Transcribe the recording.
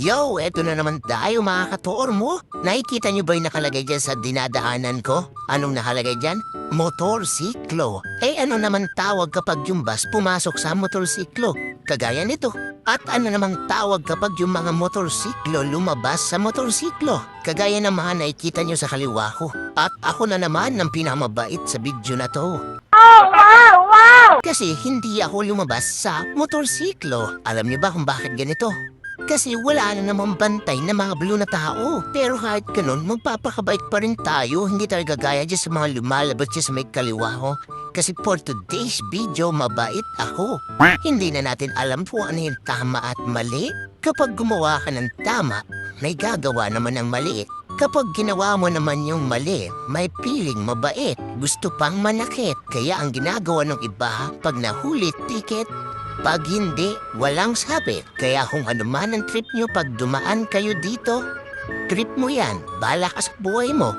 Yo, eto na naman tayo mga katoor mo. Nakikita niyo ba yung nakalagay dyan sa dinadaanan ko? Anong nakalagay dyan? Motorsiklo. Eh ano naman tawag kapag yung bus pumasok sa motorsiklo? Kagaya nito. At ano namang tawag kapag yung mga motorsiklo lumabas sa motorsiklo? Kagaya ng mga nakikita niyo sa kaliwa ko. At ako na naman ang pinamabait sa video na to. Kasi hindi ako lumabas sa motorsiklo. Alam niyo ba kung bakit ganito? Kasi wala na namang bantay na mga blue na tao. Pero kahit ganun, magpapakabait pa rin tayo. Hindi tayo gagaya dyan sa mga lumalabas dyan sa may kaliwa ko. Kasi for today's video, mabait ako. Hindi na natin alam kung ano yung tama at mali. Kapag gumawa ka ng tama, may gagawa naman ng mali. Kapag ginawa mo naman yung mali, may piling mabait. Gusto pang manakit. Kaya ang ginagawa ng iba, pag nahuli ticket, pag hindi, walang sabi. Kaya kung ano man ang trip nyo pag dumaan kayo dito, trip mo yan. Bala ka sa buhay mo.